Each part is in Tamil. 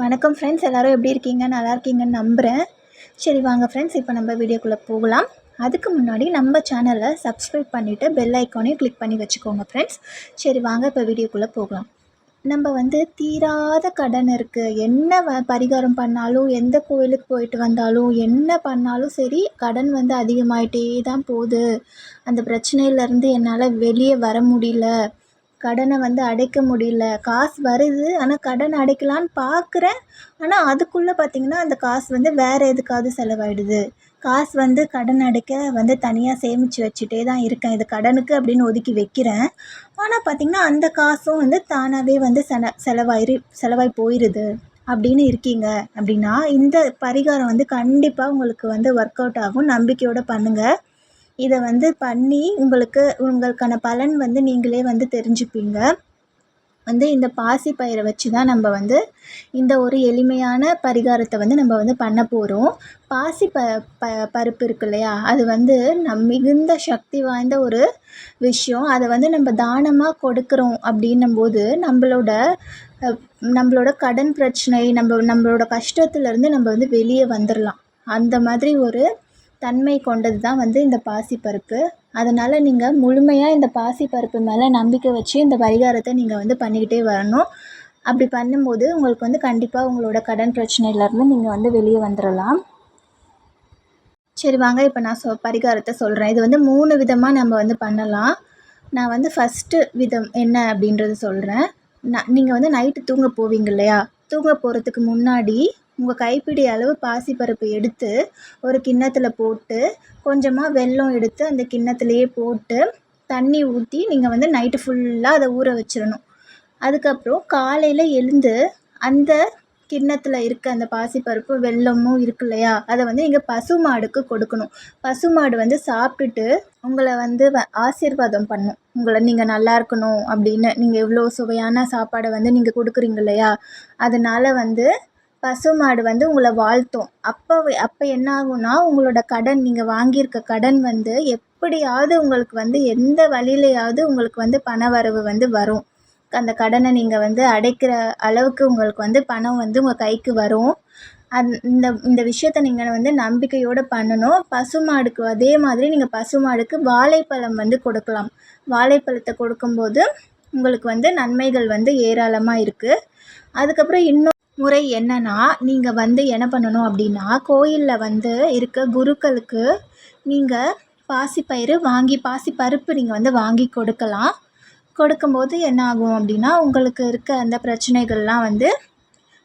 வணக்கம் ஃப்ரெண்ட்ஸ் எல்லோரும் எப்படி இருக்கீங்க? நல்லா இருக்கீங்கன்னு நம்புகிறேன் சரி வாங்க ஃப்ரெண்ட்ஸ் இப்போ நம்ம வீடியோக்குள்ளே போகலாம். அதுக்கு முன்னாடி நம்ம சேனலை சப்ஸ்கிரைப் பண்ணிவிட்டு பெல் ஐக்கானையும் கிளிக் பண்ணி வச்சுக்கோங்க ஃப்ரெண்ட்ஸ் சரி வாங்க இப்போ வீடியோக்குள்ளே போகலாம். நம்ம வந்து தீராத கடன் இருக்குது என்ன வ பரிகாரம் பண்ணாலும் எந்த கோயிலுக்கு போயிட்டு வந்தாலும் என்ன பண்ணாலும் சரி கடன் வந்து அதிகமாகிட்டே தான் போகுது. அந்த பிரச்சனையிலேருந்து என்னால் வெளியே வர முடியல. கடனை வந்து அடைக்க முடியல. காசு வருது ஆனால் கடன் அடைக்கலான்னு பார்க்குறேன் ஆனால் அதுக்குள்ளே பார்த்திங்கன்னா அந்த காசு வந்து வேறு எதுக்காவது செலவாயிடுது. காசு வந்து கடன் அடைக்க வந்து தனியாக சேமித்து வச்சுட்டே தான் இருக்கேன். இது கடனுக்கு அப்படின்னு ஒதுக்கி வைக்கிறேன். ஆனால் பார்த்திங்கன்னா அந்த காசும் வந்து தானாகவே வந்து செல செலவாயிரு செலவாகி போயிடுது அப்படின்னு இருக்கீங்க. அப்படின்னா இந்த பரிகாரம் வந்து கண்டிப்பாக உங்களுக்கு வந்து ஒர்க் அவுட் ஆகும். நம்பிக்கையோடு பண்ணுங்கள் இதை வந்து பண்ணி உங்களுக்கு உங்களுக்கான பலன் வந்து நீங்களே வந்து தெரிஞ்சுப்பீங்க. வந்து இந்த பாசி பயிரை வச்சு தான் நம்ம வந்து இந்த ஒரு எளிமையான பரிகாரத்தை வந்து நம்ம வந்து பண்ண போகிறோம் பாசி ப ப பருப்பு இருக்கு இல்லையா? அது வந்து நம் மிகுந்த சக்தி வாய்ந்த ஒரு விஷயம். அதை வந்து நம்ம தானமாக கொடுக்குறோம் அப்படின்னும்போது நம்மளோட நம்மளோட கடன் பிரச்சனை நம்ம நம்மளோட கஷ்டத்துலேருந்து நம்ம வந்து வெளியே வந்துடலாம் அந்த மாதிரி ஒரு தன்மை கொண்டது தான் வந்து இந்த பாசிப்பருப்பு. அதனால் நீங்கள் முழுமையாக இந்த பாசிப்பருப்பு மேலே நம்பிக்கை வச்சு இந்த பரிகாரத்தை நீங்கள் வந்து பண்ணிக்கிட்டே வரணும். அப்படி பண்ணும்போது உங்களுக்கு வந்து கண்டிப்பாக உங்களோட கடன் பிரச்சனையிலேருந்து நீங்கள் வந்து வெளியே வந்துடலாம் சரி வாங்க. இப்போ நான் சொ பரிகாரத்தை சொல்கிறேன் இது வந்து மூணு விதமாக நம்ம வந்து பண்ணலாம். நான் வந்து ஃபஸ்ட்டு விதம் என்ன அப்படின்றது சொல்கிறேன் நான் நீங்கள் வந்து நைட்டு தூங்க போவீங்க இல்லையா? தூங்க போகிறதுக்கு முன்னாடி உங்கள் கைப்பிடி அளவு பாசிப்பருப்பு எடுத்து ஒரு கிண்ணத்தில் போட்டு கொஞ்சமாக வெல்லம் எடுத்து அந்த கிண்ணத்துலேயே போட்டு தண்ணி ஊற்றி நீங்கள் வந்து நைட்டு ஃபுல்லாக அதை ஊற வச்சிடணும் அதுக்கப்புறம் காலையில் எழுந்து அந்த கிண்ணத்தில் இருக்க அந்த பாசிப்பருப்பு வெல்லமும் இருக்கு இல்லையா? அதை வந்து நீங்கள் பசு மாடுக்கு கொடுக்கணும். பசு மாடு வந்து சாப்பிட்டுட்டு உங்களை வந்து வ ஆசீர்வாதம் பண்ணும். உங்களை நீங்கள் நல்லா இருக்கணும் அப்படின்னு. நீங்கள் இவ்வளோ சுவையான சாப்பாடை வந்து நீங்கள் கொடுக்குறீங்க இல்லையா? அதனால் வந்து பசுமாடு வந்து உங்களை வாழ்த்தும். அப்போ அப்போ என்ன ஆகும்னா உங்களோட கடன் நீங்கள் வாங்கியிருக்க கடன் வந்து எப்படியாவது உங்களுக்கு வந்து எந்த வழியிலையாவது உங்களுக்கு வந்து பண வரவு வந்து வரும். அந்த கடனை நீங்கள் வந்து அடைக்கிற அளவுக்கு உங்களுக்கு வந்து பணம் வந்து உங்கள் கைக்கு வரும். அந் இந்த இந்த விஷயத்த நீங்கள் வந்து நம்பிக்கையோடு பண்ணணும். பசுமாடுக்கு அதே மாதிரி நீங்கள் பசுமாடுக்கு வாழைப்பழம் வந்து கொடுக்கலாம். வாழைப்பழத்தை கொடுக்கும்போது உங்களுக்கு வந்து நன்மைகள் வந்து ஏராளமாக இருக்குது அதுக்கப்புறம் இன்னும் முறை என்னென்னா நீங்கள் வந்து என்ன பண்ணணும் அப்படின்னா கோயிலில் வந்து இருக்க குருக்களுக்கு நீங்கள் பாசிப்பயிறு வாங்கி பாசி பருப்பு நீங்கள் வந்து வாங்கி கொடுக்கலாம். கொடுக்கும்போது என்ன ஆகும் அப்படின்னா உங்களுக்கு இருக்க அந்த பிரச்சனைகள்லாம் வந்து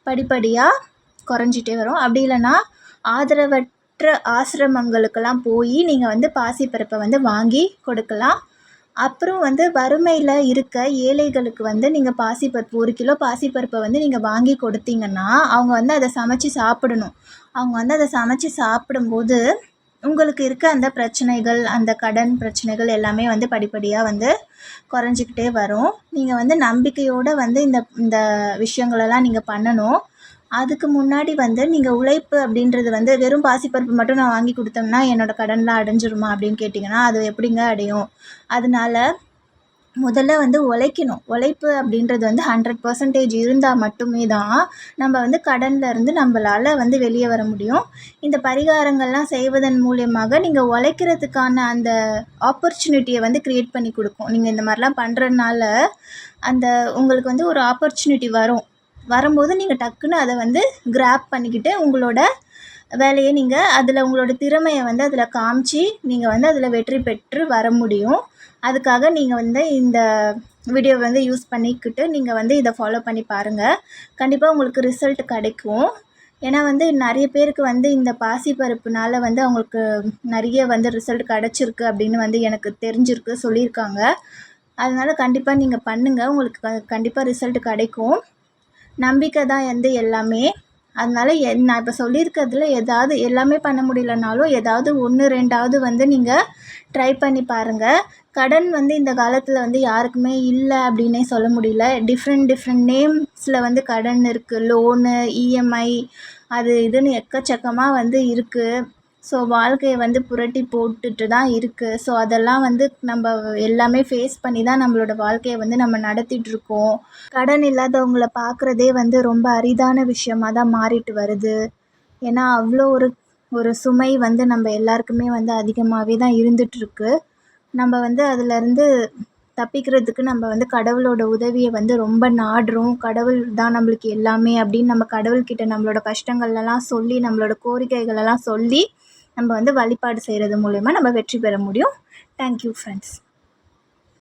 படிப்படியாக குறைஞ்சிட்டே வரும். அப்படி இல்லைன்னா ஆதரவற்ற ஆசிரமங்களுக்கெல்லாம் போய் நீங்கள் வந்து பாசிப்பருப்பை வந்து வாங்கி கொடுக்கலாம். அப்புறம் வந்து வறுமையில் இருக்க ஏழைகளுக்கு வந்து நீங்கள் பாசிப்பருப்பு ஒரு கிலோ பாசிப்பருப்பை வந்து நீங்கள் வாங்கி கொடுத்தீங்கன்னா அவங்க வந்து அதை சமைச்சி சாப்பிடணும். அவங்க வந்து அதை சமைச்சி சாப்பிடும்போது உங்களுக்கு இருக்க அந்த பிரச்சனைகள் அந்த கடன் பிரச்சனைகள் எல்லாமே வந்து படிப்படியாக வந்து குறைஞ்சிக்கிட்டே வரும். நீங்கள் வந்து நம்பிக்கையோடு வந்து இந்த இந்த விஷயங்களெல்லாம் நீங்கள் பண்ணணும். அதுக்கு முன்னாடி வந்து நீங்கள் உழைப்பு அப்படின்றது வந்து வெறும் பாசிப்பருப்பு மட்டும் நான் வாங்கி கொடுத்தோம்னா என்னோடய கடன்லாம் அடைஞ்சிருமா அப்படின்னு கேட்டிங்கன்னா அது எப்படிங்க அடையும்? அதனால முதல்ல வந்து உழைக்கணும். உழைப்பு அப்படின்றது வந்து ஹண்ட்ரட் பர்சன்டேஜ் இருந்தால் மட்டுமே தான் நம்ம வந்து கடனில் இருந்து நம்மளால் வந்து வெளியே வர முடியும். இந்த பரிகாரங்கள்லாம் செய்வதன் மூலியமாக நீங்கள் உழைக்கிறதுக்கான அந்த ஆப்பர்ச்சுனிட்டியை வந்து க்ரியேட் பண்ணி கொடுக்கும். நீங்கள் இந்த மாதிரிலாம் பண்ணுறதுனால அந்த உங்களுக்கு வந்து ஒரு ஆப்பர்ச்சுனிட்டி வரும். வரும்போது நீங்கள் டக்குன்னு அதை வந்து கிராப் பண்ணிக்கிட்டு உங்களோட வேலையை நீங்கள் அதில் உங்களோட திறமையை வந்து அதில் காமிச்சு நீங்கள் வந்து அதில் வெற்றி பெற்று வர முடியும். அதுக்காக நீங்கள் வந்து இந்த வீடியோ வந்து யூஸ் பண்ணிக்கிட்டு நீங்கள் வந்து இதை ஃபாலோ பண்ணி பாருங்கள் கண்டிப்பாக உங்களுக்கு ரிசல்ட் கிடைக்கும். ஏன்னா வந்து நிறைய பேருக்கு வந்து இந்த பாசிப்பருப்புனால் வந்து அவங்களுக்கு நிறைய வந்து ரிசல்ட் கிடச்சிருக்கு அப்படின்னு வந்து எனக்கு தெரிஞ்சிருக்கு சொல்லியிருக்காங்க. அதனால் கண்டிப்பாக நீங்கள் பண்ணுங்கள் உங்களுக்கு கண்டிப்பாக ரிசல்ட் கிடைக்கும். நம்பிக்கை தான் வந்து எல்லாமே. அதனால் என் நான் இப்போ சொல்லியிருக்கிறதுல ஏதாவது எல்லாமே பண்ண முடியலனாலும் ஏதாவது ஒன்று ரெண்டாவது வந்து நீங்கள் ட்ரை பண்ணி பாருங்கள் கடன் வந்து இந்த காலத்தில் வந்து யாருக்குமே இல்லை அப்படின்னே சொல்ல முடியல. டிஃப்ரெண்ட் டிஃப்ரெண்ட் நேம்ஸில் வந்து கடன் இருக்குது லோனு இஎம்ஐ அது இதுன்னு எக்கச்சக்கமாக வந்து இருக்குது ஸோ வாழ்க்கையை வந்து புரட்டி போட்டுட்டு தான் இருக்குது ஸோ அதெல்லாம் வந்து நம்ம எல்லாமே ஃபேஸ் பண்ணி தான் நம்மளோட வாழ்க்கையை வந்து நம்ம நடத்திட்டுருக்கோம் கடன் இல்லாதவங்கள பார்க்குறதே வந்து ரொம்ப அரிதான விஷயமா தான் மாறிட்டு வருது. ஏன்னா அவ்வளோ ஒரு ஒரு சுமை வந்து நம்ம எல்லாருக்குமே வந்து அதிகமாகவே தான் இருந்துகிட்ருக்கு நம்ம வந்து அதுலேருந்து தப்பிக்கிறதுக்கு நம்ம வந்து கடவுளோட உதவியை வந்து ரொம்ப நாடுறோம். கடவுள் தான் நம்மளுக்கு எல்லாமே அப்படின்னு நம்ம கடவுள்கிட்ட நம்மளோட கஷ்டங்கள்லாம் சொல்லி நம்மளோட கோரிக்கைகளெல்லாம் சொல்லி நம்ம வந்து வழிபாடு செய்கிறது மூலயமா நம்ம வெற்றி பெற முடியும். Thank you friends